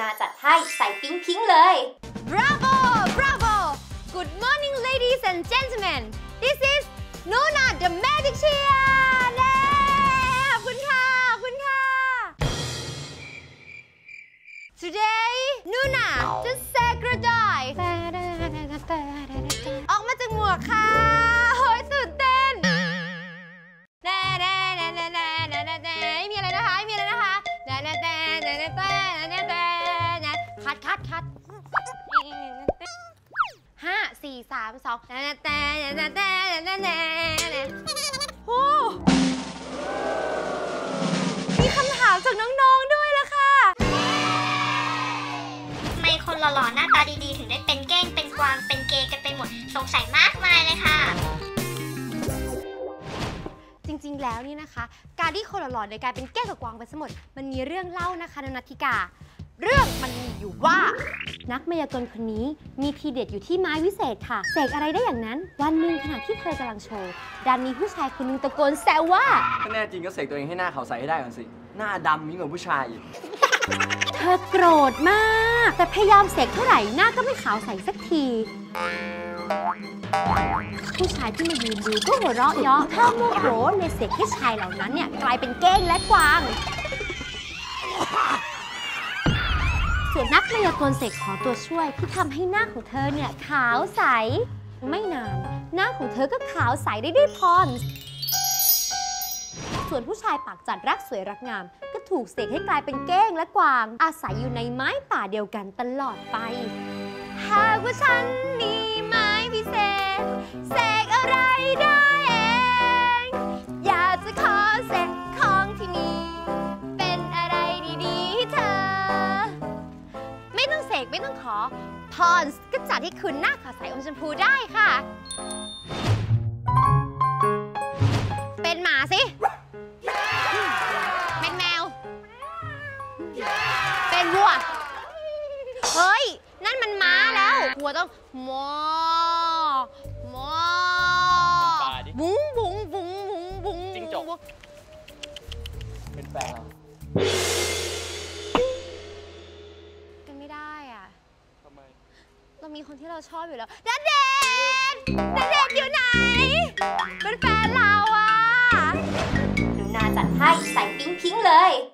นาจัดให้ใส่ปิ๊งพิงเลย Bravo! Bravo! Good morning, ladies and gentlemen. This is Nuna the Magician. เย้ขอบคุณค่ะขอบคุณค่ะ Today, Nuna just said goodbye. ดคัดคัดห้าสี่สามสองแต่แต่แต่แต่แต่แต่โอ้มีคำถามจากน้องๆด้วยละค่ะทำไมคนหล่อๆหน้าตาดีๆ ถึงได้เป็นเก้งเป็นกวางเป็นเกย์กันไปหมดสงสัยมากมายเลยค่ะจริง ๆ แล้วนี่นะคะ การที่คนหล่อๆในกลายเป็นแก้วกับกวางไปสมดมันมีเรื่องเล่านะคะนนทิกา เรื่องมันมีอยู่ว่า นักมายากลคนนี้มีทีเด็ดอยู่ที่ไม้วิเศษค่ะ เสกอะไรได้อย่างนั้น วันหนึ่งขณะที่เธอกำลังโชว์ ดันมีผู้ชายคนหนึงตะโกนแซวว่า ถ้าแน่จริงก็เสกตัวเองให้หน้าขาวใสให้ได้ก่อนสิ หน้าดำยิ่งกว่าผู้ชายอีก เธอโกรธมาก แต่พยายามเสกเท่าไหร่หน้าก็ไม่ขาวใสสักที ผู้ชายที่มายืนดูก็หัวเราะเยาะเธอโมโหเลยเสกให้ชายเหล่านั้นเนี่ยกลายเป็นเก้งและกวาง ส่วนนักมายากลเสกขอตัวช่วยที่ทำให้หน้าของเธอเนี่ยขาวใส ไม่นาน หน้าของเธอก็ขาวใสได้ด้วยพรส่วนผู้ชายปากจัดรักสวยรักงาม ก็ถูกเสกให้กลายเป็นเก้งและกวาง อาศัยอยู่ในไม้ป่าเดียวกันตลอดไป หากว่าฉันมีไม้พิเศษเสกอะไร กไม่ต้องขอพรก็จัดให้คุณหน้าขาวใสอมชมพูได้ค่ะ เป็นหมาสิ เป็นแมว เป็นวัว เฮ้ย นั่นมันม้าแล้ว วัวต้องมอมอเป็นปลาดิบุ้งบุ้งบุ้งบุ้งบุ้งจิ้งจกเป็นแฟนเราเป็น เรามีคนที่เราชอบอยู่แล้วนัดเดนนัดเดนอยู่ไหน เป็นแฟนเราอะหนูนาจัดให้ใส่ปิ๊งพิงเลย